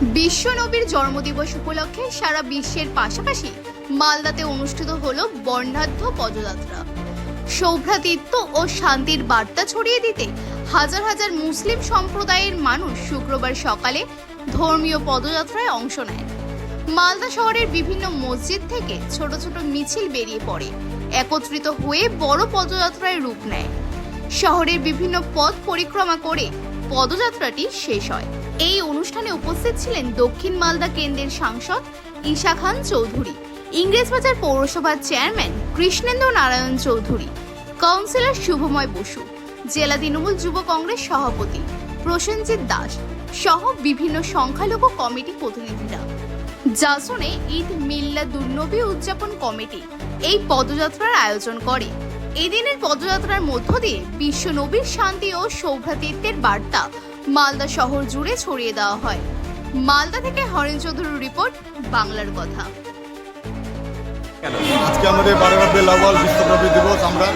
বিশ্ব নবীর জন্মদিবস উপলক্ষে সারা বিশ্বের পাশাপাশি মালদাতে অনুষ্ঠিত হল বর্ণাঢ্য পদযাত্রা। সৌভ্রাতৃত্ব ও শান্তির বার্তা ছড়িয়ে দিতে হাজার হাজার মুসলিম সম্প্রদায়ের মানুষ শুক্রবার সকালে ধর্মীয় পদযাত্রায় অংশ নেয়। মালদা শহরের বিভিন্ন মসজিদ থেকে ছোট ছোট মিছিল বেরিয়ে পড়ে, একত্রিত হয়ে বড় পদযাত্রায় রূপ নেয়। শহরের বিভিন্ন পথ পরিক্রমা করে পদযাত্রাটি শেষ হয়। এই অনুষ্ঠানে উপস্থিত ছিলেন দক্ষিণ মালদা কেন্দ্রের সাংসদ ঈশা খান চৌধুরী, ইংরেজবাজার পৌরসভার চেয়ারম্যান কৃষ্ণেন্দ্র নারায়ণ চৌধুরী, কাউন্সিলর শুভময় বসু, জেলা তৃণমূল যুব কংগ্রেস সভাপতি প্রসেনজিৎ দাস সহ বিভিন্ন সংখ্যালঘু কমিটি প্রতিনিধিরা। জাসনে ঈদ মিল্লা দুর্নবী উদযাপন কমিটি এই পদযাত্রার আয়োজন করে। এদিনের পদযাত্রার মধ্য দিয়ে বিশ্ব নবীর শান্তি ও সৌভ্রাতৃত্বের বার্তা মালদা শহর জুড়ে ছড়িয়ে দেওয়া হয়। মালদা থেকে হরেন চৌধুরীর রিপোর্ট, বাংলার কথা। আজকে আমাদের বারোরব্বে লাওয়াল বিশ্বব্যাপী দিবস, আমরা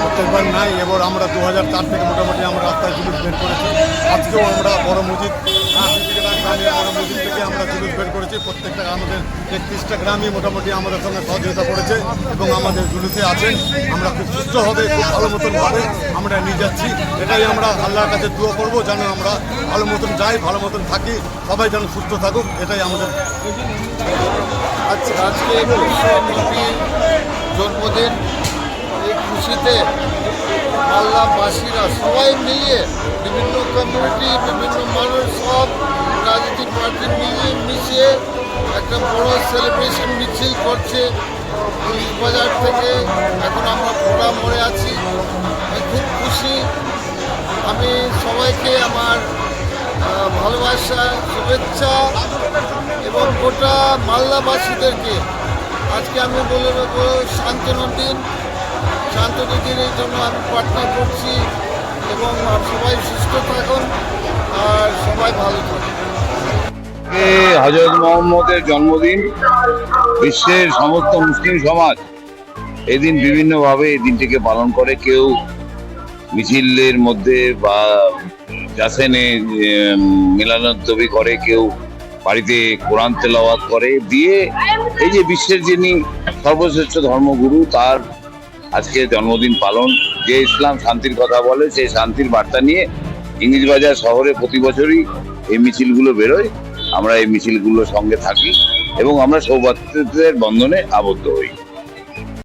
প্রত্যেকবার নাই, এবার আমরা দু হাজার চার থেকে মোটামুটি আমরা রাস্তায় জুলুস বের করেছি। আজকেও আমরা বড় মসজিদ গ্রামে বড় মসজিদ থেকে আমরা জুলুস বের করেছি প্রত্যেকটা আমাদের তেত্রিশটা গ্রামই মোটামুটি আমাদের সঙ্গে সহযোগিতা করেছে এবং আমাদের জুলুসে আছেন। আমরা খুব সুস্থভাবে খুব ভালো মতন ভাবে আমরা নিয়ে যাচ্ছি। এটাই আমরা আল্লাহর কাছে দোয়া করব, যেন আমরা ভালো মতন যাই, ভালো মতন থাকি, সবাই যেন সুস্থ থাকুক, এটাই আমাদের। আজ আজকে জন্মদিন। এই খুশিতে মাল্লাবাসীরা সবাই মিলিয়ে বিভিন্ন কমিউনিটি বিভিন্ন মানুষ সব রাজনৈতিক পার্টি মিলিয়ে মিশিয়ে একটা বড় সেলিব্রেশন মিছিল করছে পুলিশ বাজার থেকে। এখন আমরা ফোড়া মোড়ে আছি। আমি খুব খুশি। আমি সবাইকে আমার ভালোবাসা, শুভেচ্ছা এবং গোটা মালদাবাসীদেরকে আজকে আমি বলে দেবো শান্তনুদ্দিন শান্তনুদ্দিন এই জন্য আমি প্রার্থনা করছি এবং সবাই সুস্থ থাকুন আর সবাই ভালো থাকুন। হজরত মোহাম্মদের জন্মদিন বিশ্বের সমস্ত মুসলিম সমাজ এদিন বিভিন্নভাবে এই দিনটিকে পালন করে। কেউ মিছিলের মধ্যে বা জাসেনে মিলানোদ্দবী করে, কেউ বাড়িতে কোরআন তেলাওয়াত করে। দিয়ে এই যে বিশ্বের যিনি সর্বশ্রেষ্ঠ ধর্মগুরু, তার আজকে জন্মদিন পালন, যে ইসলাম শান্তির কথা বলে, সেই শান্তির বার্তা নিয়ে ইংরেজবাজার শহরে প্রতি বছরই এই মিছিলগুলো বেরোয়। আমরা এই মিছিলগুলোর সঙ্গে থাকি এবং আমরা সৌভাতৃত্বের বন্ধনে আবদ্ধ হই।